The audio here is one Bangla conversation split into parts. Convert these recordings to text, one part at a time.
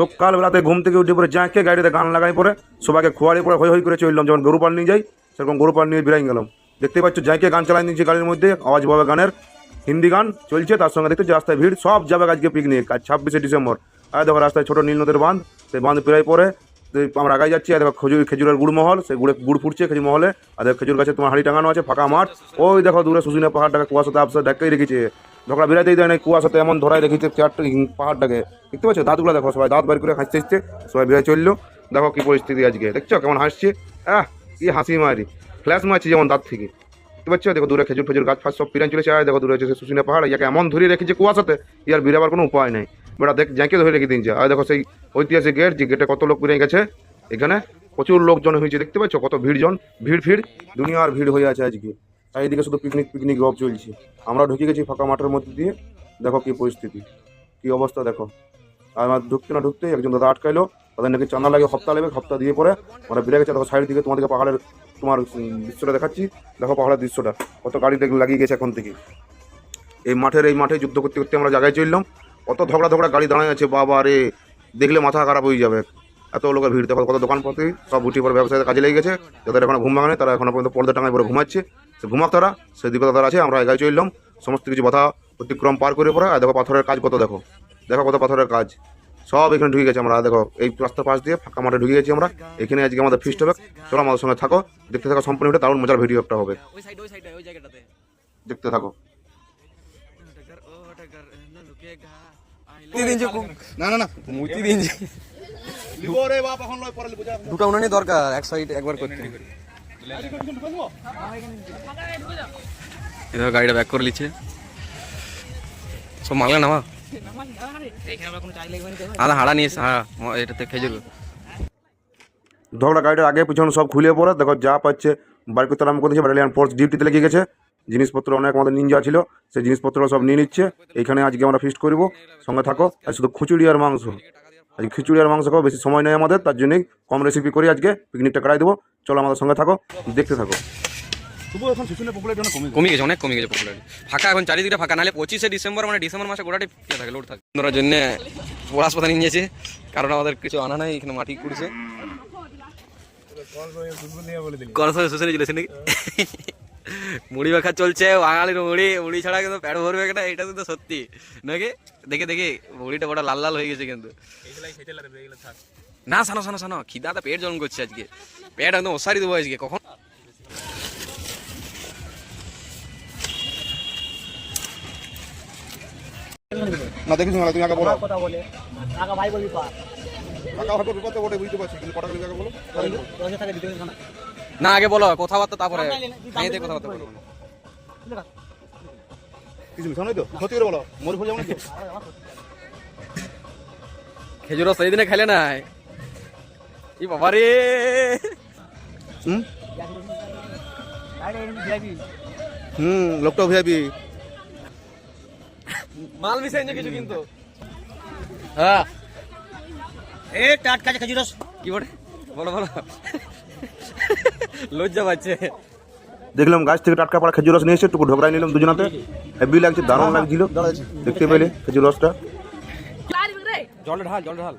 সকালবেলাতে ঘুম থেকে উঠে পরে যাকে গাড়িতে গান লাগাই পরে সবাইকে খোয়াড়ি পরে হই হই করে চললাম। যেমন গরু পাল নিয়ে যাই, সেরকম গরু পাল নিয়ে বেরাই গেলাম। দেখতে পাচ্ছ, যাকে গান চালাই নিয়েছি গাড়ির মধ্যে, আওয়াজ বাবা গানের। হিন্দি গান চলছে, তার সঙ্গে দেখতে রাস্তায় ভিড়, সব যাবে আজকে পিকনিক আজ ছাব্বিশে ডিসেম্বর। আর দেখো, রাস্তায় ছোটো নীল নদের বাঁধ, সেই বাঁধ পেরাই পরে আমরা আগাই যাচ্ছি, আর দেখো, খেজুর খেজুরের গুড় মহল সেই গুড়ে গুড় ফুটছে খেজুর মহলে। আর দেখো, খেজুর গাছে তোমার হাঁড়ি টাঙানো আছে, ফাঁকা মাঠ। ওই দেখো, দূরে শুশুনে পাহাড়টাকে কুয়াশাতে আপসা ডাকাই রেখেছে। ঝগড়া বেরাতেই দেয় না কুয়াশাতে এমন ধরাই রেখেছে চারটে পাহাড়টাকে। দেখতে পাচ্ছ? দাঁতগুলো দেখো, সবাই দাঁত বের করে হাসতে হাসতে সবাই বেরিয়ে চলল। দেখো কি পরিস্থিতি আজকে, দেখছ? কেমন হাসছে? আহ, কি হাসি মারি। ফ্ল্যাশ মারছে যেমন দাঁত থেকে। দেখতে পাচ্ছ? দেখো, দূরে খেজুর ফেজুর গাছ ফাছ সব পিরান চলেছে আর দেখো, দূরে হচ্ছে শুশুনে পাহাড়। ইয়াকে এমন ধরে রেখেছে কুয়াশাতে ইয়ার বেরাবার কোনো উপায় নেই। বেটা, দেখ যাকে ধরে রেখে দিনছে আর দেখো, সেই ঐতিহাসিক গেট, যে গেটে কত লোক বেরিয়ে গেছে, এখানে প্রচুর লোকজন হয়েছে। দেখতে পাচ্ছ? কত ভিড়জন, ভিড় ভিড়, দুনিয়ার ভিড় হয়ে আছে আজকে। চারিদিকে শুধু পিকনিক পিকনিক রব চলছে। আমরা ঢুকে গেছি ফাঁকা মাঠের মধ্যে দিয়ে। দেখো কি পরিস্থিতি, কি অবস্থা দেখো। আর আমার ঢুকতে না ঢুকতে একজন দাদা আটকাইলো। তাদের নাকি চাঁদা লাগে, হপ্তা লাগবে, হপ্তা দিয়ে পরে ওরা বেড়ে গেছে। দেখো সাইড দিকে তোমাদেরকে পাহাড়ের, তোমার দৃশ্যটা দেখাচ্ছি। দেখো পাহাড়ের দৃশ্যটা, কত গাড়ি লাগিয়ে গেছে এখন থেকে। এই মাঠের, এই মাঠে যুদ্ধ করতে করতে আমরা জায়গায় চললাম। কত ঝগড়া ঝগড়া গাড়ি দাঁড়ায় আছে, বাবা রে। দেখলে মাথা খারাপ হয়ে যাবে। এত লোকের ভিড়, দেখো কত দোকানপাতি, সব উঠে পরে ব্যবসায়ীদের কাজে লেগে গেছে। যাদের এখন ঘুম ভাঙে তারা এখন পর্যন্ত পর্দা টাঙায় পরে ঘুমাচ্ছে। সে ঘুমাক তারা সেই দিকে তারা আছে আমরা এগাই চললাম। সমস্ত কিছু বাধা অতিক্রম পার করে পরে আর দেখো পাথরের কাজ কত দেখো। দেখো কত পাথরের কাজ। সব এখানে ঢুকে গেছে আমরা। দেখো এই রাস্তার পাশ দিয়ে ফাঁকা মাঠে ঢুকে গেছি আমরা। এখানে আজকে আমাদের ফিস্ট হবে। চলো আমাদের সঙ্গে থাকো। দেখতে থাকো সম্পূর্ণ ভিডিও দারুণ মজার ভিডিও একটা হবে। ওই সাইড ওই সাইড ওই জায়গাটাতে। দেখতে থাকো। না না না। মুতি দিন দুটো উনানি দরকার। এক সাইড একবার করতে। এবার গাড়িটা ব্যাক করে নিচ্ছে। সব মাগলা নামা আদা হাড়া নিয়ে হ্যাঁ এটাতে খেজুর ঝগড়া গাড়িটার আগে পিছনে সব খুলে পড়ে, দেখো যা পাচ্ছে বার করতে আরম্ভ করেছে ব্যাটালিয়ান ফোর্স ডিউটিতে লেগে গেছে। জিনিসপত্র অনেক আমাদের নিনজা ছিল, সেই জিনিসপত্র সব নিয়ে নিচ্ছে। এখানে আজকে আমরা ফিস্ট করব, সঙ্গে থাকো, আর শুধু খিচুড়ি আর মাংস। আজকে খিচুড়ি আর মাংস খাব বেশি সময় নেই আমাদের তার জন্যই কম রেসিপি করি আজকে পিকনিকটা করাই দেবো। চলো আমাদের সঙ্গে থাকো দেখতে থাকো। তবু এখন শিশুনের পপুলারিটি অনেক কমে গেছে। অনেক কমে গেছে পপুলারিটি ফাঁকা এখন চারিদিকে ফাঁকা নাহলে পঁচিশে ডিসেম্বর মানে ডিসেম্বর মাসে গোটাটি ইয়ে থাকে লোড থাকে। জন্য নিয়ে নিয়েছে কারণ আমাদের কিছু আনা নাই এখানে মাটি কুড়ছে। চলেছে নাকি? মুড়ি মাখা চলছে বাঙালির মুড়ি মুড়ি ছাড়া কিন্তু পেট ভরবে একটা এটা কিন্তু সত্যি। নাকি দেখে দেখে মুড়িটা বড় লাল লাল হয়ে গেছে কিন্তু। না সানো সানো সানো খিদাটা পেট জন্ম করছে আজকে। পেট একদম ওসারি দেবো আজকে কখন? না দেখিস না তুমি আগে বলো। কথা বলে। টাকা ভাই বলবি পা। টাকা হয়তো বিপদে বটে বুঝতে পারছি কিন্তু কটা আগে বলো? দশে টাকা দিতে না। না আগে বলো কথাবার্তা তারপরে মেয়েদের কথাবার্তা বলব কিছু মিশানো তো ক্ষতি করে বলো মরি ফুল যেমন খেজুর রস সেই দিনে খেলে নাই। ই বাবা রে। হুম? হুম লোকটা ভিআইপি। মাল মিশাই না কিছু কিন্তু। হ্যাঁ। এ টাটকা খেজুর রস। কি বলে? বলো বলো। লজ্জা পাচ্ছে। দেখলাম গাছ থেকে টাটকা পাড়া খেজুর রস নিয়ে এসে একটু ঢোকরাই নিলাম দুজনাতে। হেভি লাগছে দারুণ লাগছিল। দেখতে পেলে খেজুর রসটা। জল ঢাল জল ঢাল।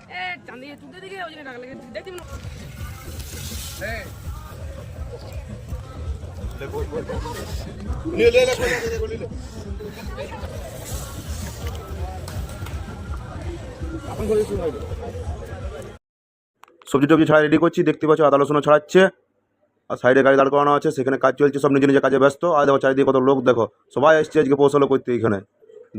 সবজি টবজি ছাড়া রেডি করছি দেখতে পাচ্ছ আদা রসুনও ছাড়াচ্ছে। আর সাইডে গাড়ি দাঁড় করানো আছে, সেখানে কাজ চলছে, সব নিজে নিজের কাজে ব্যস্ত। আর দেখো চারিদিকে কত লোক, দেখো। সবাই এসছে আজকে পৌঁছালো করতে এখানে।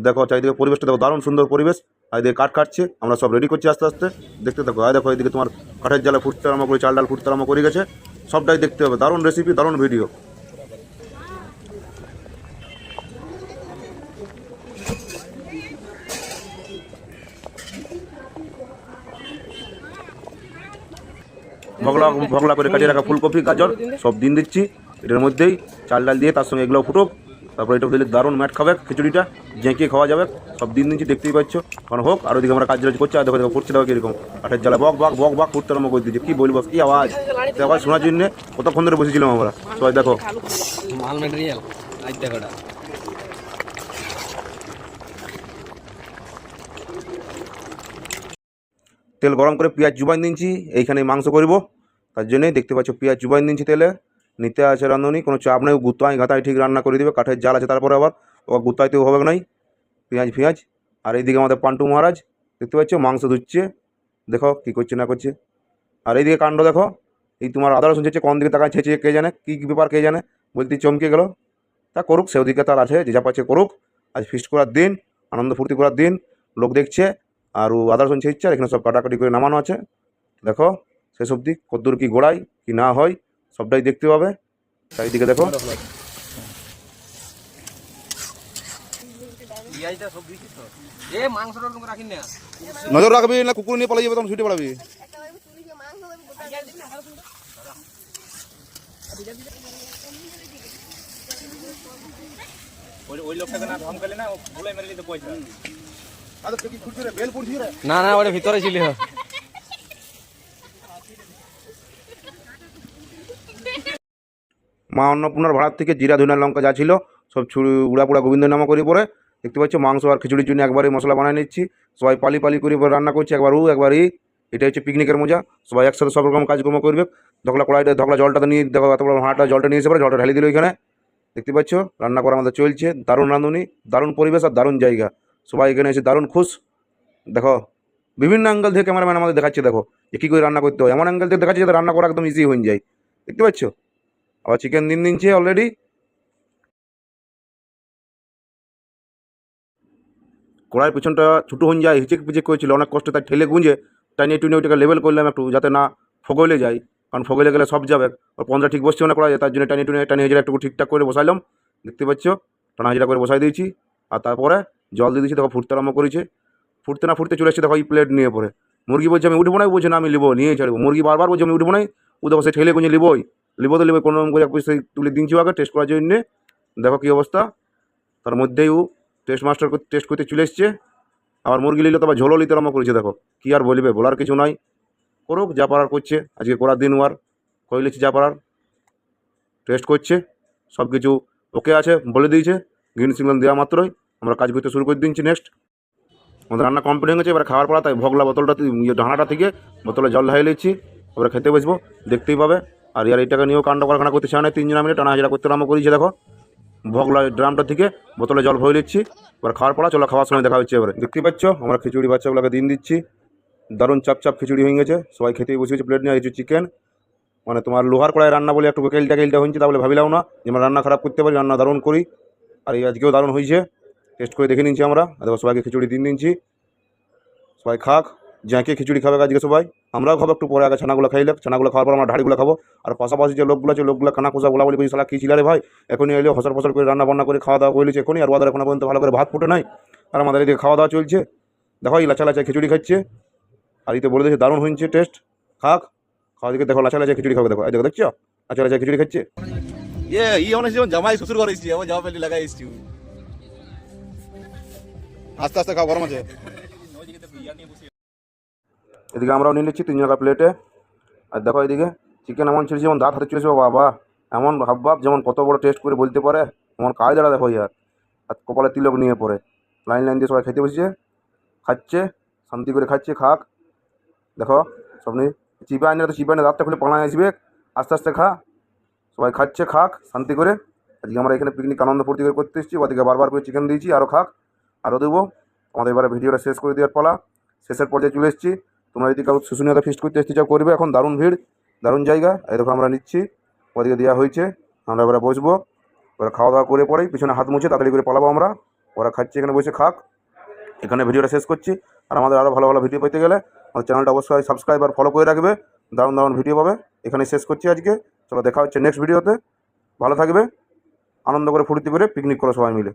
দেখো চারিদিকে পরিবেশটা, দেখো দারুণ সুন্দর পরিবেশ। আর এদিকে কাঠ কাটছে, আমরা সব রেডি করছি আস্তে আস্তে। দেখতে থাকো, আর দেখো এদিকে তোমার কাঠের জ্বালা ফুটতে আরম্ভ করে, চাল ডাল ফুটতে আরম্ভ করে গেছে। সবটাই দেখতে হবে, দারুণ রেসিপি দারুণ ভিডিও ভগলা ভগলা করে কাটিয়ে রাখা ফুলকপি, গাজর, সব দিন দিচ্ছি। এটার মধ্যেই চাল ডাল দিয়ে তার সঙ্গে এগুলো ফুটুক। তারপরে এটা দিলে দারুণ ম্যাট খাবে, খিচুড়িটা জেঁকে খাওয়া যাবে, সব দিন দিচ্ছি, দেখতেই পাচ্ছ। কারণ হোক, আর ওদিকে আমরা কাজ রাজ করছি, আর দেখো দেখো, ফুটছে, দেখো কীরকম। কাঠের জ্বালা, বক বক বক বক, ফুটতে আরম্ভ করে দিচ্ছে কী বলব, কী আওয়াজ? এই আওয়াজ শোনার জন্য কতক্ষণ ধরে বসেছিলাম আমরা? সবাই দেখো। মাল তেল গরম করে পেঁয়াজ জুবাইন দিচ্ছি এইখানে মাংস করব। তার জন্যই দেখতে পাচ্ছ পেঁয়াজ জুবাইন দিচ্ছি তেলে। নিতে আছে রাঁধুনি, কোনো চাপ নেই গুতাই গাতাই ঠিক রান্না করে দিবে, কাঠের জাল আছে তারপরে আবার, ও গুতাইতেও হবে নাই, পেঁয়াজ ফেঁয়াজ আর এইদিকে আমাদের পান্টু মহারাজ, দেখতে পাচ্ছ মাংস ধুচ্ছে, দেখো কী করছে না করছে। আর এইদিকে কাণ্ড দেখো, এই তোমার আদা রসুন কোন দিকে তাকায়, ছেঁচে কে জানে, কী কী ব্যাপার কে জানে, বলতে চমকে গেল। তা করুক সে ওদিকে তার আছে, যে যা পাচ্ছে করুক, আজ ফিস্ট করার দিন, আনন্দ ফুর্তি করার দিন, লোক দেখছে আর ও আদা রসুন ছেঁচছে আর এখানে সব কাটাকাটি করে নামানো আছে। দেখো সেসব দিক কদ্দূর কি গোড়ায় কি না হয় সবটাই দেখতে পাবে। চারিদিকে দেখো। নজর রাখবি না কুকুর নিয়ে পালিয়ে যাবে তখন ছুটে পালাবি। ওই ওই লোকটাকে না ধম করলে না ভুলে মেরে নিতে পয়সা না না ওটা ভিতরে ছিল মা অন্নপূর্ণার ভাড়ার থেকে জিরা, ধনিয়া, লঙ্কা যা ছিল, সব ছুড়ি উড়া পুড়া গোবিন্দ নামা করে পরে, দেখতে পাচ্ছ মাংস আর খিচুড়ির জন্য একবারই মশলা বানিয়ে নিচ্ছি। সবাই পালি পালি করে রান্না করছে, একবার উ, একবার ই। এটা হচ্ছে পিকনিকের মজা। সবাই একসাথে সব রকম কাজকর্ম করবে। ধকলা কড়াইটা, ধকলা জলটা নিয়ে, দেখো এত বড় হাঁটা জলটা নিয়ে এসে পরে জলটা ঢালি দিল ওইখানে দেখতে পাচ্ছ, রান্না করা আমাদের চলছে। দারুণ রাঁধুনি, দারুণ পরিবেশ আর দারুণ জায়গা। সবাই এখানে এসে দারুণ খুশ। দেখো, বিভিন্ন অ্যাঙ্গেল থেকে ক্যামেরাম্যান আমাদের দেখাচ্ছে, দেখো, যে কী করে রান্না করতে হয়। এমন অ্যাঙ্গেল থেকে দেখাচ্ছে যাতে রান্না করা একদম ইজি হয়ে যায়। দেখতে পাচ্ছ? আবার চিকেন দিন দিনছে অলরেডি কড়াইয়ের পিছনটা ছোটো হয়ে যায়, হিচেক পিচেক করেছিল। অনেক কষ্ট তাই ঠেলে গুঁজে টাইনে টুনে ওইটাকে লেভেল করলাম একটু, যাতে না ফগলে যায়। কারণ ফগলে গেলে সব যাবে। আর পন্দরা ঠিক বসছে না করা যায়, তার জন্য টাইনে টুনে টানি হাজিরা একটু ঠিকঠাক করে বসাইলাম। দেখতে পাচ্ছ? টানা হাজিরা করে বসাই দিয়েছি। আর তারপরে জল দিয়ে দিয়েছি, দেখো ফুটতে আরম্ভ করেছে। ফুটতে না ফুটতে চলে এসেছে, দেখো এই প্লেট নিয়ে পরে। মুরগি বলছে, আমি উঠবো না? বলছে, না, আমি লিবো নিয়ে ছাড়বো মুরগি বারবার বলছে, আমি উঠবো না? ও দেখো সে ঠেলে গুঁজে লিবোই লিবো তো লিবো কোনো রকম করে সেই তুলে দিনছি আগে টেস্ট করার জন্যে। দেখো কী অবস্থা। তার মধ্যেই ও টেস্ট মাস্টার টেস্ট করতে চলে এসছে। আবার মুরগি নিলে তো আবার ঝোলও নিতে আরম্ভ করেছে, দেখো। কী আর বলবে, বলার কিছু নাই। করুক, যা পারার করছে। আজকে করার দিন ওয়ার কইলেছি যা পারার। টেস্ট করছে সব কিছু ওকে আছে, বলে দিয়েছে গ্রিন সিগন্যাল দেওয়া মাত্রই। আমরা কাজ করতে শুরু করে দিচ্ছি নেক্সট আমাদের রান্না কমপ্লিট হয়ে গেছে, এবার খাওয়ার পর তাই ভগলা বোতলটা ইয়ে ঢানাটা থেকে বোতলে জল ঢাই নিচ্ছি এবার খেতে বসবো, দেখতেই পাবে। আর ইয়ার এইটাকে নিয়েও কাণ্ড কারখানা করতে চায় না তিনজন মিলে টানা হাজারা করতে আরম্ভ করেছে, দেখো। ভগলা ড্রামটা থেকে বোতলে জল ভরে নিচ্ছি এবার খাওয়ার পর চলো খাওয়ার সময় দেখা হচ্ছে এবারে। দেখতেই পাচ্ছ, আমরা খিচুড়ি বাচ্চাগুলোকে দিন দিচ্ছি। দারুণ চাপ চাপ খিচুড়ি হয়ে গেছে, সবাই খেতেই বসে গেছে প্লেট নিয়ে কিছু চিকেন মানে তোমার লোহার কড়াই রান্না বলে একটু কেলটা কেলটা হয়েছে তাহলে ভাবিলাও না। যে আমরা রান্না খারাপ করতে পারি, রান্না দারুণ করি। আর এই আজকেও দারুণ হয়েছে। টেস্ট করে দেখে নিচ্ছি আমরা। দেখো সবাইকে খিচুড়ি দিন দিচ্ছি সবাই খাক জ্যাঁকে খিচুড়ি খাবে আজকে সবাই। আমরাও খাব, একটু পরে আগে ছানাগুলো খাইলে ছানাগুলো খাওয়ার পর আমরা ঢাড়িগুলো খাব। আর পাশাপাশি যে লোকগুলো আছে, লোকগুলো কানা খোসা বলা বলি করি সালা ছিল রে ভাই? এখনই এলে, হসর ফসর করে রান্না বান্না করে খাওয়া দাওয়া করেছে এখনই। আর ওদের এখনও পর্যন্ত ভালো করে ভাত ফুটে নাই। আর আমাদের এদিকে খাওয়া দাওয়া চলছে। দেখো এই লাচা লাচা খিচুড়ি খাচ্ছে। আর এতে বলে দিয়েছে, দারুণ হয়েছে টেস্ট। খাক, খাওয়া দিকে দেখো, লাচা লাচা খিচুড়ি খাবে দেখো। এই দেখো, দেখছ? লাচা লাচা খিচুড়ি খাচ্ছে। ই অনেক জামাই শ্বশুর ঘরে এসেছি, আমার জামা প্যান্ট লাগাই এসেছি। আস্তে আস্তে খাও, গরম আছে। এদিকে আমরাও নিয়ে নিচ্ছি তিন জনের প্লেটে আর দেখো এদিকে চিকেন এমন ছিঁড়েছে, যেমন দাঁত হাতে ছিঁড়েছে, বাবা এমন ভাব ভাব যেমন কত বড় টেস্ট করে বলতে পারে। এমন দাঁড়া দেখো ইয়ার। আর কপালে তিলক নিয়ে পড়ে। লাইন লাইন দিয়ে সবাই খেতে বসেছে। খাচ্ছে, শান্তি করে খাচ্ছে, খাক। দেখো, সব নিয়ে চিপে আনে তো চিপে আনে দাঁতটা খুলে পালায় আসবে। আস্তে আস্তে খা। সবাই খাচ্ছে, খাক, শান্তি করে। আজকে আমরা এখানে পিকনিক আনন্দ ফুর্তি করে করতে এসেছি। ওদিকে বারবার করে চিকেন দিয়েছি আরও খাক। আরও দেবো। আমাদের এবারে ভিডিওটা শেষ করে দেওয়ার পালা। শেষের পর্যায়ে চলে এসেছি। তোমরা যদি কারও শুশুনিয়াতে ফিস্ট করতে এসতে চাও করবে। এখন দারুণ ভিড়, দারুণ জায়গা। দেখো আমরা নিচ্ছি। ওদিকে দেওয়া হয়েছে। আমরা এবারে বসবো। এবার খাওয়া দাওয়া করে পরেই পিছনে হাত মুছে তাড়াতাড়ি করে পালাবো আমরা। ওরা খাচ্ছে, এখানে বসে খাক। এখানে ভিডিওটা শেষ করছি। আর আমাদের আরও ভালো ভালো ভিডিও পেতে গেলে আমাদের চ্যানেলটা অবশ্যই সাবস্ক্রাইব আর ফলো করে রাখবে। দারুণ দারুণ ভিডিও পাবে। এখানে শেষ করছি আজকে। চলো দেখা হচ্ছে নেক্সট ভিডিওতে ভালো থাকবে। আনন্দ করে ফুর্তি করে পিকনিক করো সবাই মিলে।